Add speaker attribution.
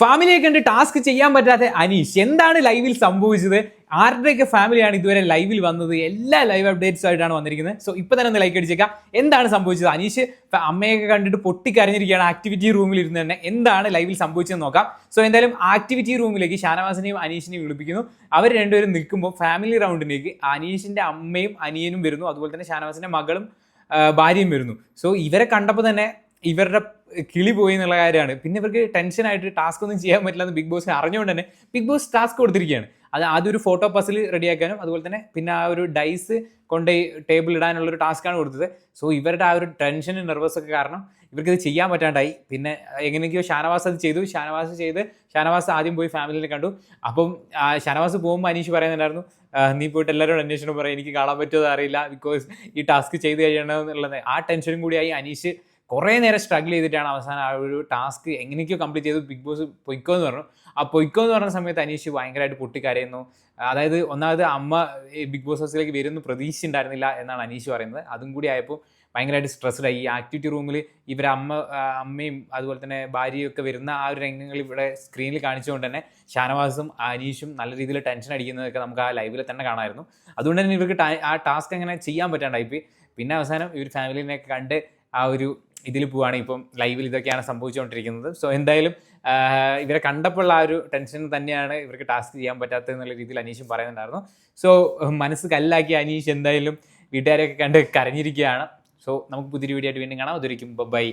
Speaker 1: ഫാമിലിയെ കണ്ട് ടാസ്ക് ചെയ്യാൻ പറ്റാത്ത അനീഷ് എന്താണ് ലൈവിൽ സംഭവിച്ചത്? ആരുടെയൊക്കെ ഫാമിലിയാണ് ഇതുവരെ ലൈവിൽ വന്നത്? എല്ലാ ലൈവ് അപ്ഡേറ്റ്സ് ആയിട്ടാണ് വന്നിരിക്കുന്നത്. സോ ഇപ്പൊ തന്നെ ഒന്ന് ലൈക്ക് അടിച്ചേക്കാം. എന്താണ് സംഭവിച്ചത്? അനീഷ് അമ്മയൊക്കെ കണ്ടിട്ട് പൊട്ടിക്കരഞ്ഞിരിക്കുകയാണ്. ആക്ടിവിറ്റി റൂമിൽ ഇരുന്ന് തന്നെ. എന്താണ് ലൈവിൽ സംഭവിച്ചതെന്ന് നോക്കാം. സോ എന്തായാലും ആക്ടിവിറ്റി റൂമിലേക്ക് ഷാനവാസിനെയും അനീഷിനെയും വിളിപ്പിക്കുന്നു. അവർ രണ്ടുപേരും നിൽക്കുമ്പോൾ ഫാമിലി റൗണ്ടിലേക്ക് അനീഷിന്റെ അമ്മയും അനിയനും വരുന്നു. അതുപോലെ തന്നെ ഷാനവാസിന്റെ മകളും ഭാര്യയും വരുന്നു. സോ ഇവരെ കണ്ടപ്പോൾ തന്നെ ഇവരുടെ കിളി പോയി എന്നുള്ള കാര്യമാണ്. പിന്നെ ഇവർക്ക് ടെൻഷനായിട്ട് ടാസ്ക് ഒന്നും ചെയ്യാൻ പറ്റില്ല എന്ന് ബിഗ് ബോസിന് അറിഞ്ഞുകൊണ്ട് തന്നെ ബിഗ് ബോസ് ടാസ്ക് കൊടുത്തിരിക്കുകയാണ്. അത് ആദ്യം ഒരു ഫോട്ടോ പസിൽ റെഡിയാക്കാനും അതുപോലെ തന്നെ പിന്നെ ആ ഒരു ഡൈസ് കൊണ്ട് ടേബിൾ ഇടാനുള്ള ഒരു ടാസ്ക്കാണ് കൊടുത്തത്. സോ ഇവരുടെ ആ ഒരു ടെൻഷനും നെർവസ് ഒക്കെ കാരണം ഇവർക്ക് ഇത് ചെയ്യാൻ പറ്റാണ്ടായി. പിന്നെ എങ്ങനെയൊക്കെയോ ഷാനവാസ് അത് ചെയ്തു. ഷാനവാസ് ചെയ്ത് ഷാനവാസ് ആദ്യം പോയി ഫാമിലിനെ കണ്ടു. അപ്പം ഷാനവാസ് പോകുമ്പോൾ അനീഷ് പറയുന്നുണ്ടായിരുന്നു നീ പോയിട്ട് എല്ലാവരോടും അന്വേഷണം പറയാം. എനിക്ക് കാണാൻ പറ്റുമോ അറിയില്ല. ബിക്കോസ് ഈ ടാസ്ക് ചെയ്ത് കഴിയണമെന്നുള്ളത് ആ ടെൻഷനും കൂടിയായി അനീഷ് കുറേ നേരം സ്ട്രഗിൾ ചെയ്തിട്ടാണ് അവസാനം ആ ഒരു ടാസ്ക് എങ്ങനെയൊക്കെയോ കംപ്ലീറ്റ് ചെയ്ത് ബിഗ് ബോസ് പൊയ്ക്കോ എന്ന് പറഞ്ഞു. ആ പൊയ്ക്കോ എന്ന് പറഞ്ഞ സമയത്ത് അനീഷ് ഭയങ്കരമായിട്ട് പൊട്ടിക്കരയുന്നു. അതായത് ഒന്നാമത് അമ്മ ബിഗ് ബോസ് ഹൗസിലേക്ക് വരുന്നു പ്രതീക്ഷ ഉണ്ടായിരുന്നില്ല എന്നാണ് അനീഷ് പറയുന്നത്. അതും കൂടി ആയപ്പോൾ ഭയങ്കരമായിട്ട് സ്ട്രെസ്ഡായി ഈ ആക്ടിവിറ്റി റൂമിൽ ഇവരെ അമ്മ അമ്മയും അതുപോലെ തന്നെ ഭാര്യയും ഒക്കെ വരുന്ന ആ ഒരു രംഗങ്ങൾ ഇവിടെ സ്ക്രീനിൽ കാണിച്ചുകൊണ്ട് തന്നെ ഷാനവാസും അനീഷും നല്ല രീതിയിൽ ടെൻഷൻ അടിക്കുന്നതൊക്കെ നമുക്ക് ആ ലൈവിൽ തന്നെ കാണാമായിരുന്നു. അതുകൊണ്ട് തന്നെ ഇവർക്ക് ആ ടാസ്ക് അങ്ങനെ ചെയ്യാൻ പറ്റാണ്ടായി. പോയി പിന്നെ അവസാനം ഇവർ ഫാമിലിനെയൊക്കെ കണ്ട് ആ ഒരു ഇതിൽ പോവാണ്. ഇപ്പം ലൈവിൽ ഇതൊക്കെയാണ് സംഭവിച്ചുകൊണ്ടിരിക്കുന്നത് സോ എന്തായാലും ഇവരെ കണ്ടപ്പോൾ ആ ഒരു ടെൻഷൻ തന്നെയാണ് ഇവർക്ക് ടാസ്ക് ചെയ്യാൻ പറ്റാത്തത് എന്നുള്ള രീതിയിൽ അനീഷും പറയുന്നുണ്ടായിരുന്നു. സോ മനസ്സ് കല്ലാക്കി അനീഷ് എന്തായാലും വീട്ടുകാരെയൊക്കെ കണ്ട് കരഞ്ഞിരിക്കുകയാണ്. സോ നമുക്ക് പുതിയൊരു വീഡിയോ ആയിട്ട് വീണ്ടും കാണാം. അതൊരിക്കും ബൈ